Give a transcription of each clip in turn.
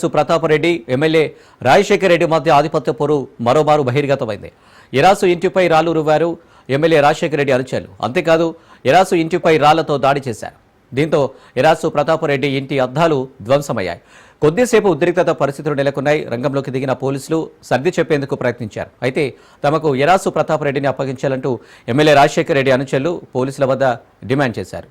సు ప్రతాపరెడ్డి ఎమ్మెల్యే రాజశేఖర రెడ్డి మధ్య ఆధిపత్య పోరు మరోమారు బహిర్గతమైంది. ఇరాసు ఇంటిపై రాళ్ళు రువ్వారు ఎమ్మెల్యే రాజశేఖర రెడ్డి అనుచరులు అంతేకాదు ఇరాసు ఇంటిపై రాళ్ళతో దాడి చేశారు. దీంతో ఇరాసు ప్రతాపరెడ్డి ఇంటి అద్దాలు ధ్వంసమయ్యాయి. కొద్దిసేపు ఉద్రిక్తత పరిస్థితులు నెలకొన్నాయి. రంగంలోకి దిగిన పోలీసులు సర్ది చెప్పేందుకు ప్రయత్నించారు. అయితే తమకు ఎరాసు ప్రతాపరెడ్డిని అప్పగించాలంటూ ఎమ్మెల్యే రాజశేఖర రెడ్డి అనుచరులు పోలీసుల వద్ద డిమాండ్ చేశారు.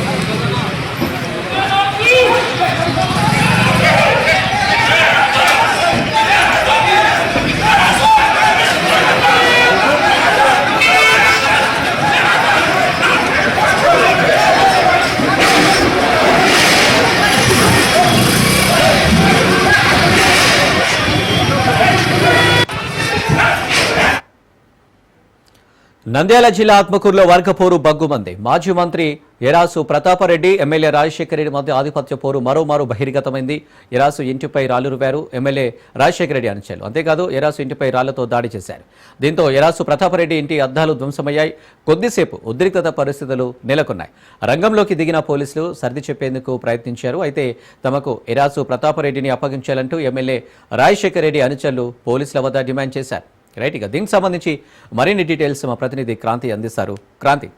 నంద్యాల జిల్లా ఆత్మకూరులో వర్గపోరు బగ్గుమంది మాజీ మంత్రి ఎరాసు ప్రతాపరెడ్డి ఎమ్మెల్యే రాజశేఖర రెడ్డి మధ్య ఆధిపత్య పోరు మరోమారు బహిర్గతమైంది. ఎరాసు ఇంటిపై రాలురువారు ఎమ్మెల్యే రాజశేఖర రెడ్డి అనుచరులు అంతేకాదు ఎరాసు ఇంటిపై రాళ్ళతో దాడి చేశారు. దీంతో ఎరాసు ప్రతాపరెడ్డి ఇంటి అద్దాలు ధ్వంసమయ్యాయి. కొద్దిసేపు ఉద్రిక్తత పరిస్థితులు నెలకొన్నాయి. రంగంలోకి దిగిన పోలీసులు సర్ది చెప్పేందుకు ప్రయత్నించారు. అయితే తమకు ఎరాసు ప్రతాపరెడ్డిని అప్పగించాలంటూ ఎమ్మెల్యే రాజశేఖర రెడ్డి అనుచరులు పోలీసుల వద్ద డిమాండ్ చేశారు. రైట్ ఇక దీనికి సంబంధించి మరిన్ని డీటెయిల్స్ మా ప్రతినిధి క్రాంతి అందిస్తారు. క్రాంతి.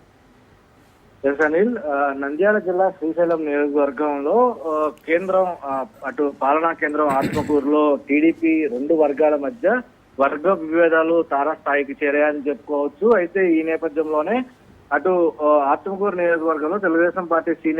ఎస్ అనిల్ నంద్యాల జిల్లా శ్రీశైలం నియోజకవర్గంలో కేంద్రం అటు పాలనా కేంద్రం ఆత్మకూరులో టీడీపీ రెండు వర్గాల మధ్య వర్గ విభేదాలు తారాస్థాయికి చేరాయని చెప్పుకోవచ్చు. అయితే ఈ నేపథ్యంలోనే అటు ఆత్మకూరు నియోజకవర్గంలో తెలుగుదేశం పార్టీ సీనియర్